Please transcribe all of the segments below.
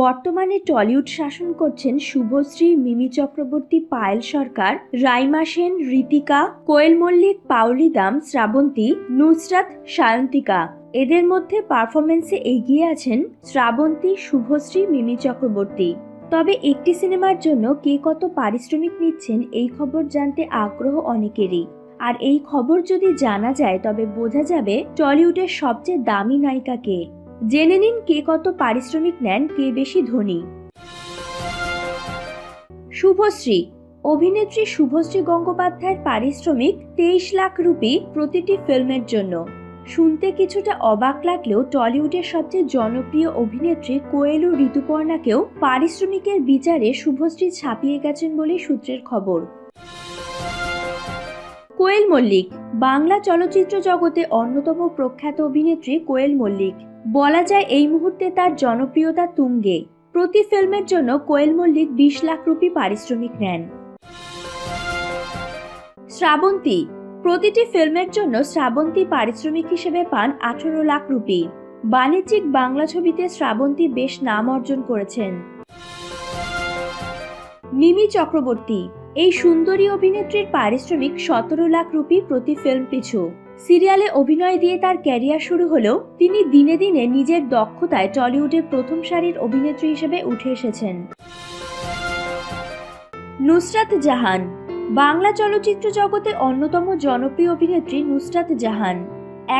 বর্তমানে টলিউড শাসন করছেন শুভশ্রী, মিমি চক্রবর্তী, পায়েল সরকার, রাইমা সেন ঋতিকা কোয়েল মল্লিক পাউলি দাম, শ্রাবন্তী, নুসরাত, সায়ন্তিকা। এদের মধ্যে পারফরমেন্সে এগিয়ে আছেন শ্রাবন্তী, শুভশ্রী, মিমি চক্রবর্তী। তবে একটি সিনেমার জন্য কে কত পারিশ্রমিক নিচ্ছেন এই খবর জানতে আগ্রহ অনেকেরই। আর এই খবর যদি জানা যায়, তবে বোঝা যাবে টলিউডের সবচেয়ে দামি নায়িকা কে। জেনে নিন কে কত পারিশ্রমিক নেন, কে বেশি ধনী। শুভশ্রী। অভিনেত্রী শুভশ্রী গঙ্গোপাধ্যায়ের পারিশ্রমিক তেইশ লাখ রুপি প্রতিটি ফিল্মের জন্য। শুনতে কিছুটা অবাক লাগলেও টলিউডের সবচেয়ে জনপ্রিয় অভিনেত্রী কোয়েলু ঋতুপর্ণাকেও পারিশ্রমিকের বিচারে শুভশ্রী ছাপিয়ে গেছেন বলে সূত্রের খবর। কোয়েল মল্লিক। বাংলা চলচ্চিত্র জগতে অন্যতম প্রখ্যাত অভিনেত্রী কোয়েল মল্লিক। বলা যায় এই মুহূর্তে তার জনপ্রিয়তা তুঙ্গে। প্রতি ফিল্মের জন্য কোয়েল মল্লিক বিশ লাখ রুপি পারিশ্রমিক নেন। শ্রাবন্তী। প্রতিটি ফিল্মের জন্য শ্রাবন্তী পারিশ্রমিক হিসেবে পান আঠারো লাখ রুপি। বাণিজ্যিক বাংলা ছবিতে শ্রাবন্তী বেশ নাম অর্জন করেছেন। মিমি চক্রবর্তী। এই সুন্দরী অভিনেত্রীর পারিশ্রমিক সতেরো লাখ রুপি প্রতি ফিল্ম পিছু। সিরিয়ালে অভিনয় দিয়ে তার ক্যারিয়ার শুরু হলেও তিনি দিনে দিনে নিজের দক্ষতায় টলিউডে প্রথম সারির অভিনেত্রী হিসেবে উঠে এসেছেন। নুসরাত জাহান, বাংলা চলচ্চিত্র জগতে অন্যতম জনপ্রিয় অভিনেত্রী নুসরাত জাহান।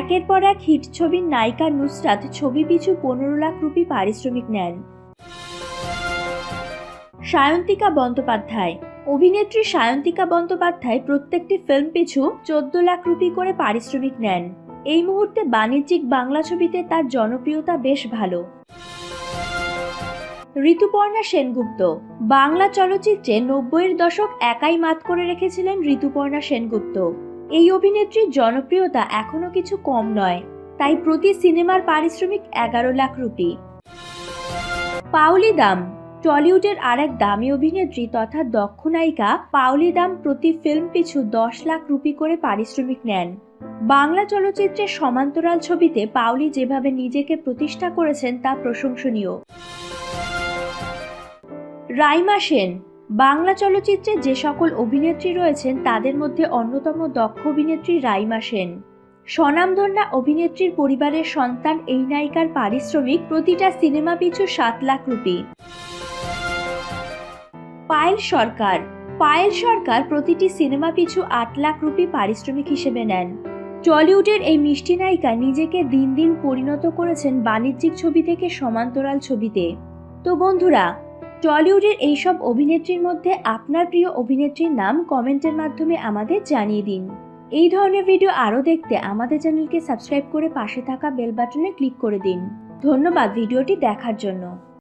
একের পর এক হিট ছবির নায়িকা নুসরাত ছবি পিছু পনেরো লাখ রুপি পারিশ্রমিক নেন। সায়ন্তিকা বন্দ্যোপাধ্যায় অভিনেত্রী সায়ন্তিকা বন্দ্যোপাধ্যায় প্রত্যেকটি ফিল্ম পিছু চোদ্দ লাখ রুপি করে পারিশ্রমিক নেন। এই মুহূর্তে বাণিজ্যিক বাংলা ছবিতে তার জনপ্রিয়তা বেশ ভালো। ঋতুপর্ণা সেনগুপ্ত। বাংলা চলচ্চিত্রে নব্বইয়ের দশক একাই মাত করে রেখেছিলেন ঋতুপর্ণা সেনগুপ্ত। এই অভিনেত্রীর জনপ্রিয়তা এখনও কিছু কম নয়, তাই প্রতি সিনেমার পারিশ্রমিক এগারো লাখ রুপি। পাউলি দাম। টলিউডের আরেক দামি অভিনেত্রী তথা দক্ষ নায়িকা পাউলি দাম প্রতি ফিল্ম পিছু দশ লাখ রুপি করে পারিশ্রমিক নেন। বাংলা চলচ্চিত্রের সমান্তরাল ছবিতে পাউলি যেভাবে নিজেকে প্রতিষ্ঠা করেছেন তা প্রশংসনীয়। রাইমা সেন, বাংলা চলচ্চিত্রে যে সকল অভিনেত্রী রয়েছেন, তাদের মধ্যে অন্যতম দক্ষ অভিনেত্রী রাইমা সেন। স্বনামধন্যা অভিনেত্রীর পরিবারের সন্তান এই নায়িকার পারিশ্রমিক প্রতিটা সিনেমা পিছু সাত লাখ রুপি। পায়েল সরকার। পায়েল সরকার প্রতিটি সিনেমা পিছু আট লাখ রুপি পারিশ্রমিক হিসেবে নেন। টলিউডের এই মিষ্টি নায়িকা নিজেকে দিন দিন পরিণত করেছেন বাণিজ্যিক ছবি থেকে সমান্তরাল ছবিতে। তো বন্ধুরা, টলিউডের এইসব অভিনেত্রীর মধ্যে আপনার প্রিয় অভিনেত্রীর নাম কমেন্টের মাধ্যমে আমাদের জানিয়ে দিন। এই ধরনের ভিডিও আরও দেখতে আমাদের চ্যানেলকে সাবস্ক্রাইব করে পাশে থাকা বেল বাটনে ক্লিক করে দিন। ধন্যবাদ ভিডিওটি দেখার জন্য।